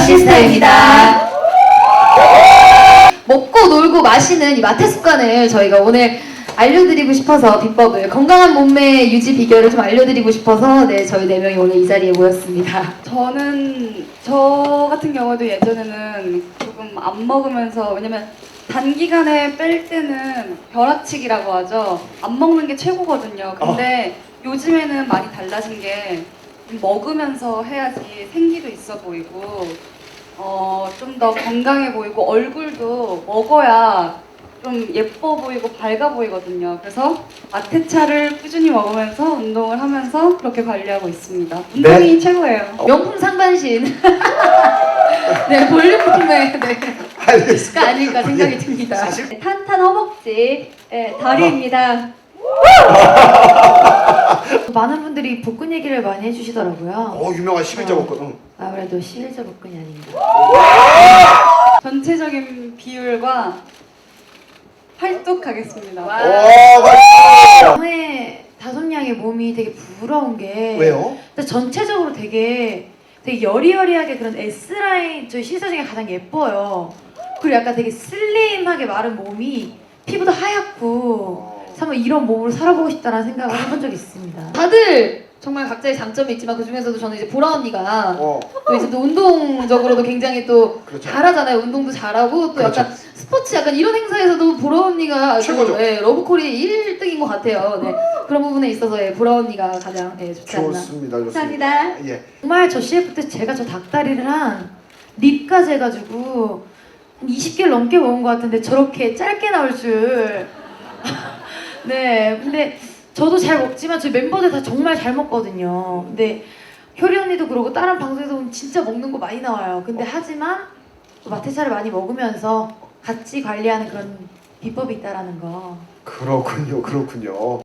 시스타입니다. 먹고 놀고 마시는 이 마태 습관을 저희가 오늘 알려드리고 싶어서 비법을 건강한 몸매 유지 비결을 좀 알려드리고 싶어서 네 저희 네 명이 오늘 이 자리에 모였습니다. 저는 저 같은 경우도 예전에는 조금 안 먹으면서 왜냐면 단기간에 뺄 때는 벼락치기라고 하죠. 안 먹는 게 최고거든요. 근데 요즘에는 많이 달라진 게 먹으면서 해야지 생기도 있어 보이고 어, 좀 더 건강해 보이고 얼굴도 먹어야 좀 예뻐 보이고 밝아 보이거든요. 그래서 마테차를 꾸준히 먹으면서 운동을 하면서 그렇게 관리하고 있습니다. 운동이 최고예요. 명품 상반신 네 볼륨 몸매 네가 알겠습니다. 아닐까 생각이 예, 듭니다. 사실 탄탄 허벅지 예, 다리입니다. 많은 분들이 복근 얘기를 많이 해주시더라고요. 어 유명한 11자 복근. 아무래도 실자 복근이 아닌가. 전체적인 비율과 팔뚝하겠습니다. 와. 오 맛있어. 저의 다섯 양의 몸이 되게 부러운 게 왜요? 전체적으로 되게 되게 여리여리하게 그런 S 라인 저희 시스터 중에 가장 예뻐요. 그리고 약간 되게 슬림하게 마른 몸이 피부도 하얗고 한번 이런 몸으로 살아보고 싶다는 생각을 해본 적이 있습니다. 다들 정말 각자의 장점이 있지만 그 중에서도 저는 이제 보라 언니가 어 또 이제 또 운동적으로도 굉장히 또 그렇죠. 잘하잖아요. 운동도 잘하고 또 그렇죠. 약간 스포츠 약간 이런 행사에서도 보라 언니가 아주, 최고죠. 예, 러브콜이 1등인 것 같아요. 네. 그런 부분에 있어서 예, 보라 언니가 가장 예, 좋지 않나. 좋습니다. 좋습니다. 감사합니다. 예. 정말 저 CF 때 제가 저 닭다리를 한 립까지 해가지고 한 20개를 넘게 먹은 것 같은데 저렇게 짧게 나올 줄. 네, 근데 저도 잘 먹지만 저희 멤버들 다 정말 잘 먹거든요. 근데 효리 언니도 그러고 다른 방송에서 보면 진짜 먹는 거 많이 나와요. 근데 하지만 또 마테차를 많이 먹으면서 같이 관리하는 그런 비법이 있다라는 거. 그렇군요. 그렇군요.